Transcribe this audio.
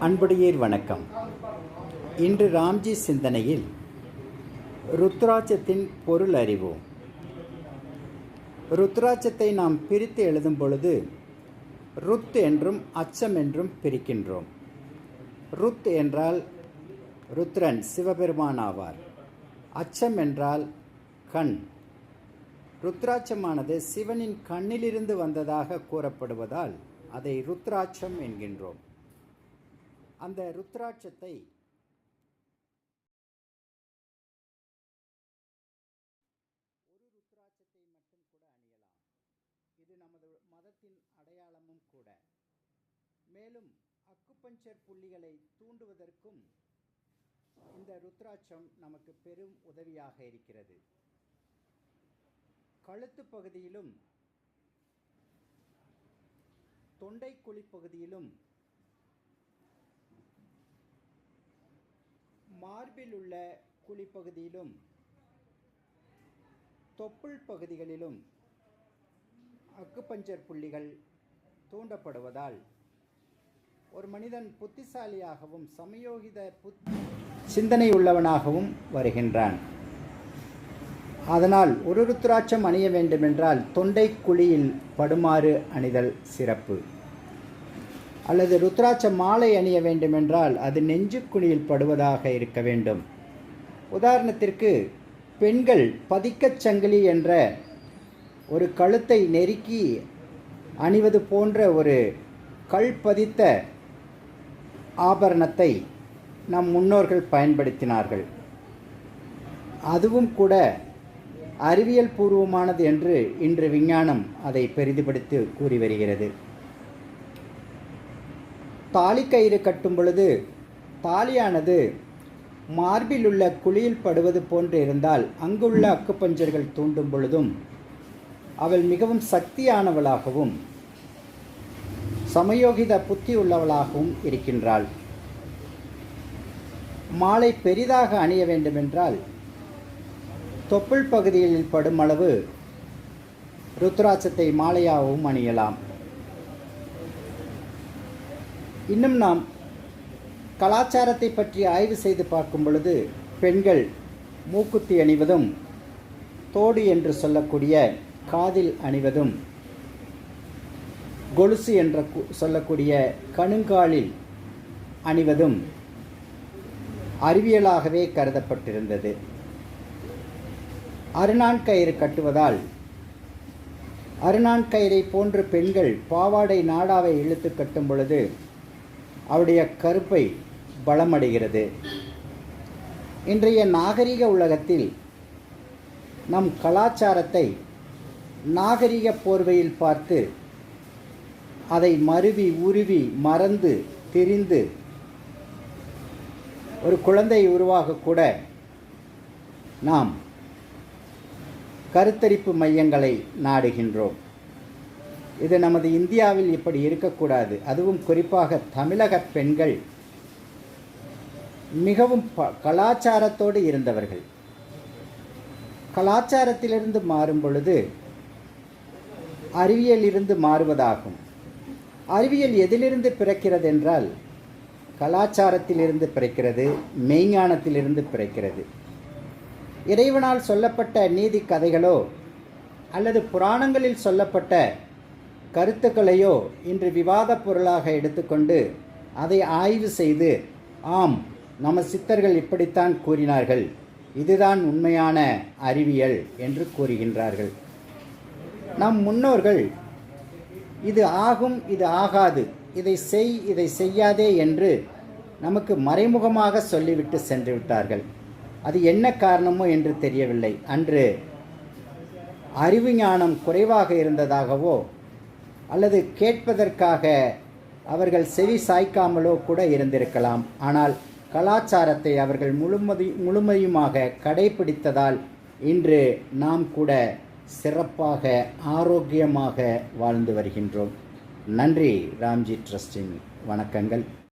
அன்புடையீர் வணக்கம். இன்று ராம்ஜி சிந்தனையில் ருத்ராட்சத்தின் பொருள் அறிவோம். ருத்ராட்சத்தை நாம் பிரித்து எழுதும் பொழுது ருத் என்றும் அச்சம் என்றும் பிரிக்கின்றோம். ருத் என்றால் ருத்ரன் சிவபெருமான் ஆவார். அச்சம் என்றால் கண். ருத்ராட்சமானது சிவனின் கண்ணிலிருந்து வந்ததாக கூறப்படுவதால் அதை ருத்ராட்சம் என்கின்றோம். அந்த ருத்ராட்சத்தை ஒரு ருத்ராட்சத்தை மட்டும் கூட அணியலாம். இது நமது மதத்தின் அடையாளமும் கூட. மேலும் அக்குப்பஞ்சர் புள்ளிகளை தூண்டுவதற்கும் இந்த ருத்ராட்சம் நமக்கு பெரும் உதவியாக இருக்கிறது. கழுத்து பகுதியிலும் தொண்டை குழி பகுதியிலும் மார்பில் உள்ள குழிப்பகுதியிலும் தொப்புள் பகுதிகளிலும் அக்குப்பஞ்சர் புள்ளிகள் தூண்டப்படுவதால் ஒரு மனிதன் புத்திசாலியாகவும் சமயோகித புத் சிந்தனை உள்ளவனாகவும் வருகின்றான். அதனால் ஒரு ருத்ராட்சம் அணிய வேண்டுமென்றால் தொண்டை குழியில் படுமாறு அணிதல் சிறப்பு. அல்லது ருத்ராட்ச மாலை அணிய வேண்டுமென்றால் அது நெஞ்சுக்குழியில் படுவதாக இருக்க வேண்டும். உதாரணத்திற்கு பெண்கள் பதிக்கச் சங்கிலி என்ற ஒரு கழுத்தை நெருக்கி அணிவது போன்ற ஒரு கல் பதித்த ஆபரணத்தை நம் முன்னோர்கள் பயன்படுத்தினார்கள். அதுவும் கூட அறிவியல் பூர்வமானது என்று இன்று விஞ்ஞானம் அதை பெரிதுபடுத்தி கூறி வருகிறது. தாலி கயிறு கட்டும் பொழுது தாலியானது மார்பில் உள்ள குழியில் படுவது போன்று இருந்தால் அங்குள்ள அக்குப்பஞ்சர்கள் தூண்டும் பொழுதும் அவள் மிகவும் சக்தியானவளாகவும் சமயோகித புத்தி உள்ளவளாகவும் இருக்கின்றாள். மாலை பெரிதாக அணிய வேண்டுமென்றால் தொப்புள் பகுதியில் படும் அளவு ருத்ராட்சத்தை மாலையாகவும் அணியலாம். இன்னும் நாம் கலாச்சாரத்தை பற்றி ஆய்வு செய்து பார்க்கும் பொழுது பெண்கள் மூக்குத்தி அணிவதும் தோடு என்று சொல்லக்கூடிய காதில் அணிவதும் கொலுசு என்ற சொல்லக்கூடிய கணுங்காலில் அணிவதும் அறிவியலாகவே கருதப்பட்டிருந்தது. அருணான் கயிறு கட்டுவதால் அருணான் கயிறை போன்று பெண்கள் பாவாடை நாடாவை இழுத்து கட்டும் பொழுது அவருடைய கருப்பை பலமடைகிறது. இன்றைய நாகரிக உலகத்தில் நம் கலாச்சாரத்தை நாகரிக போர்வையில் பார்த்து அதை மருவி உருவி மறந்து தெரிந்து ஒரு குழந்தை உருவாகக்கூட நாம் கருத்தரிப்பு மையங்களை நாடுகின்றோம். இது நமது இந்தியாவில் இப்படி இருக்கக்கூடாது. அதுவும் குறிப்பாக தமிழக பெண்கள் மிகவும் ப கலாச்சாரத்தோடு இருந்தவர்கள். கலாச்சாரத்திலிருந்து மாறும் பொழுது அறிவியலிருந்து மாறுவதாகும். அறிவியல் எதிலிருந்து பிறக்கிறது என்றால் கலாச்சாரத்திலிருந்து பிறக்கிறது மெய்ஞானத்திலிருந்து பிறக்கிறது. இறைவனால் சொல்லப்பட்ட நீதி கதைகளோ அல்லது புராணங்களில் சொல்லப்பட்ட கருத்துக்களையோ இன்று விவாதப் பொருளாக எடுத்துக்கொண்டு அதை ஆய்வு செய்து ஆம் நம்ம சித்தர்கள் இப்படித்தான் கூறினார்கள். இதுதான் உண்மையான அறிவியல் என்று கூறுகின்றார்கள். நம் முன்னோர்கள் இது ஆகும் இது ஆகாது இதை செய் இதை செய்யாதே என்று நமக்கு மறைமுகமாக சொல்லிவிட்டு சென்று விட்டார்கள். அது என்ன காரணமோ என்று தெரியவில்லை. அன்று அறிவு ஞானம் குறைவாக இருந்ததாகவோ அல்லது கேட்பதற்காக அவர்கள் செவி சாய்க்காமலோ கூட இருந்திருக்கலாம். ஆனால் கலாச்சாரத்தை அவர்கள் முழுமதி முழுமையுமாக கடைபிடித்ததால் இன்று நாம் கூட சிறப்பாக ஆரோக்கியமாக வாழ்ந்து வருகின்றோம். நன்றி ராம்ஜி ட்ரஸ்டின் வணக்கங்கள்.